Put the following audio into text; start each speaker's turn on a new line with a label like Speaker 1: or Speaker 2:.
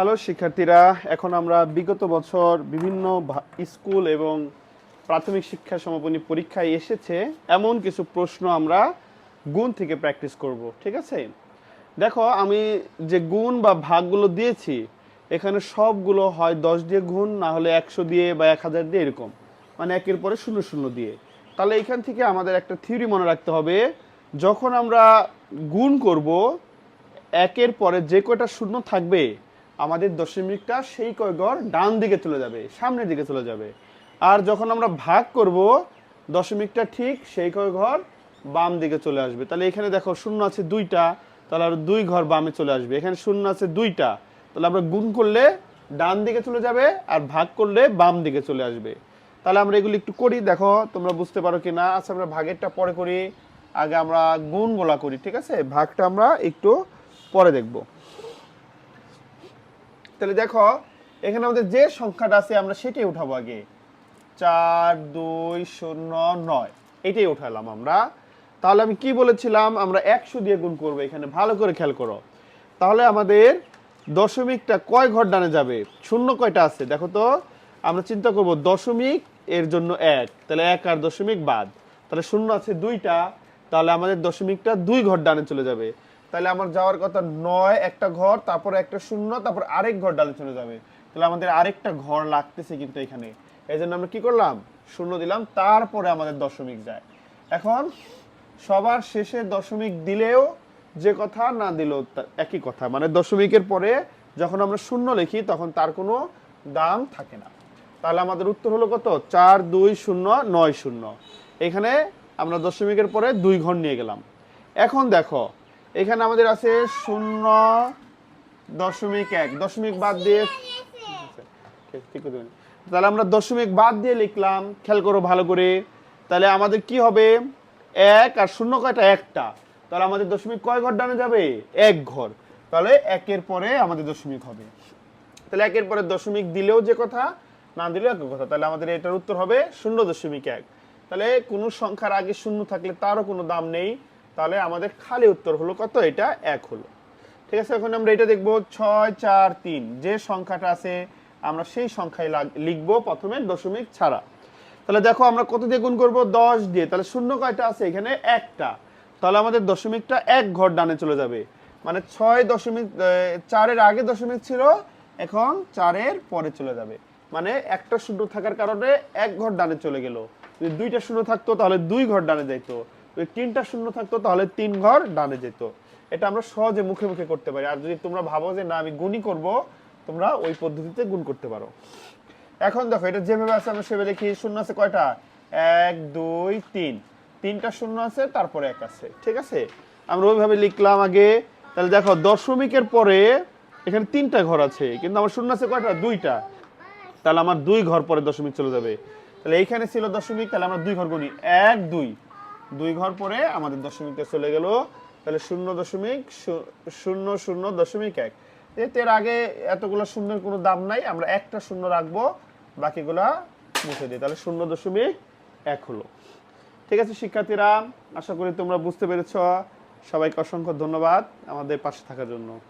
Speaker 1: Hello, শিক্ষার্থীরা, এখন আমরা বিগত বছর বিভিন্ন স্কুল এবং প্রাথমিক শিক্ষা সমাপনী পরীক্ষায় এসেছে। এমন কিছু প্রশ্ন আমরা গুণ থেকে প্র্যাকটিস করব, ঠিক আছে? দেখো, আমি যে গুণ বা ভাগগুলো দিয়েছি, এখানে সবগুলো হয় দশ দিয়ে গুণ, না হলে একশো দিয়ে বা এক হাজার দিয়ে এরকম। মানে একের পরে শূন্য শূন্য দিয়ে। তাহলে এখান থেকে আমাদের একটা থিওরি মনে রাখতে হবে, যখন আমরা গুণ করব, একের পরে যে কয়টা শূন্য থাকবে আমাদের দশমিকটা সেই কয় ঘর ডান দিকে চলে যাবে, সামনের দিকে চলে যাবে। আর যখন আমরা ভাগ করব, দশমিকটা ঠিক সেই কয় ঘর বাম দিকে চলে আসবে। তাহলে এখানে দেখো শূন্য আছে দুইটা, তাহলে আর দুই ঘর বামে চলে আসবে। এখানে শূন্য আছে দুইটা, তাহলে আমরা গুণ করলে ডান দিকে চলে যাবে আর ভাগ করলে বাম দিকে চলে আসবে। তাহলে আমরা এগুলি একটু করি, দেখো তোমরা বুঝতে পারো কি না আচ্ছা আমরা ভাগেরটা পরে করি। আগে আমরা গুণ গুণগুলা করি, ঠিক আছে? ভাগটা আমরা একটু পরে দেখব। তাহলে দেখো, এখানে আমাদের যে সংখ্যাটা আছে, আমরা সেটাই উঠাবো আগে। চার, দুই, শূন্য, নয়। এটাই উঠালাম আমরা। তাহলে আমি কি বলেছিলাম? আমরা একশো দিয়ে গুণ করব এখানে। ভালো করে খেয়াল করো। তাহলে আমাদের দশমিকটা কয় ঘর ডানে যাবে? শূন্য কয়টা আছে? দেখো তো, আমরা চিন্তা করব দশমিক এর জন্য এক। তাহলে এক আর দশমিক বাদ। তাহলে শূন্য আছে দুইটা। তাহলে আমাদের দশমিকটা দুই ঘর ডানে চলে যাবে। তাহলে আমার যাওয়ার কথা নয়, একটা ঘর, তারপর একটা শূন্য, তারপর আরেক ঘর ডানে চলে যাবে। তাহলে আমাদের আরেকটা ঘর লাগতেছে কিন্তু এখানে। এই জন্য আমরা কি করলাম? শূন্য দিলাম, তারপরে আমাদের দশমিক যায়। এখন সবার শেষে দশমিক দিলেও যে কথা না দিলেও একই কথা। মানে দশমিকের পরে যখন আমরা শূন্য লিখি, তখন তার কোনো দাম থাকে না। তাহলে আমাদের উত্তর হলো কত? চার, দুই, শূন্য, নয়, শূন্য। এখানে আমরা দশমিকের পরে দুই ঘর নিয়ে গেলাম। এখন দেখো এখানে আমাদের আছে শূন্য দশমিক এক। দশমিক বাদ দিয়ে ঠিক- তাহলে আমরা দশমিক বাদ দিয়ে লিখলাম, খেয়াল করো ভালো করে। তাহলে আমাদের কি হবে? এক আর শূন্য কয়টা? একটা। তাহলে আমাদের দশমিক কয় ঘর ডানে যাবে? এক ঘর। তাহলে একের পরে আমাদের দশমিক হবে। তাহলে একের পরে দশমিক দিলেও যে কথা, না দিলেও এক কথা। তাহলে আমাদের এটার উত্তর হবে শূন্য দশমিক এক। তাহলে কোনো সংখ্যার আগে শূন্য থাকলে তারও কোনো দাম নেই। তাহলে আমাদের খালি উত্তর হলো কত? এটা এক হলো। ঠিক আছে, এখন আমরা এটা দেখব ছয়, চার, তিন। যে সংখ্যাটা আছে, আমরা সেই সংখ্যায় লিখব প্রথমে দশমিক ছাড়া। তাহলে দেখো আমরা কত দিয়ে গুণ করব? দশ দিয়ে। তাহলে শূন্য কয়টা আছে? এখানে একটা। তাহলে আমাদের দশমিকটা এক ঘর ডানে চলে যাবে। মানে ছয় দশমিক চারের আগে দশমিক ছিল, এখন চারের পরে চলে যাবে। মানে একটা শূন্য থাকার কারণে এক ঘর ডানে চলে গেল। যদি দুইটা শূন্য থাকতো, তাহলে দুই ঘর ডানে যাইতো। তিনটা শূন্য থাকতো, তাহলে তিন ঘর ডানে যেত। এটা আমরা সহজে মুখে মুখে করতে পারি। আর যদি তোমরা ভাবো যে না, আমি গুণই করব, তোমরা ওই পদ্ধতিতে গুণ করতে পারো। এখন দেখো, এটা যেভাবে আছে, আমরা সেভাবে লিখি। শূন্য আছে কয়টা? এক, দুই, তিন। তিনটা শূন্য আছে, তারপরে এক আছে। ঠিক আছে? আমরা ওইভাবে লিখলাম আগে। তাহলে দেখো, দশমিকের পরে এখানে তিনটা ঘর আছে, কিন্তু আমার শূন্য আছে কয়টা? দুইটা। তাহলে আমার দুই ঘর পরে দশমিক চলে যাবে। তাহলে এইখানে ছিল দশমিক, তাহলে আমরা দুই ঘর গুনি এক, দুই। দুই ঘর পরে আমাদের দশমিকটা চলে গেল। তাহলে শূন্য দশমিক শূন্য শূন্য দশমিক এক। এর আগে এতগুলো শূন্যের কোনো দাম নাই, আমরা একটা শূন্য রাখব, বাকিগুলা মুছে দিই। তাহলে শূন্য দশমিক এক হলো। ঠিক আছে, শিক্ষার্থীরা, আশা করি তোমরা বুঝতে পেরেছ। সবাইকে অসংখ্য ধন্যবাদ আমাদের পাশে থাকার জন্য।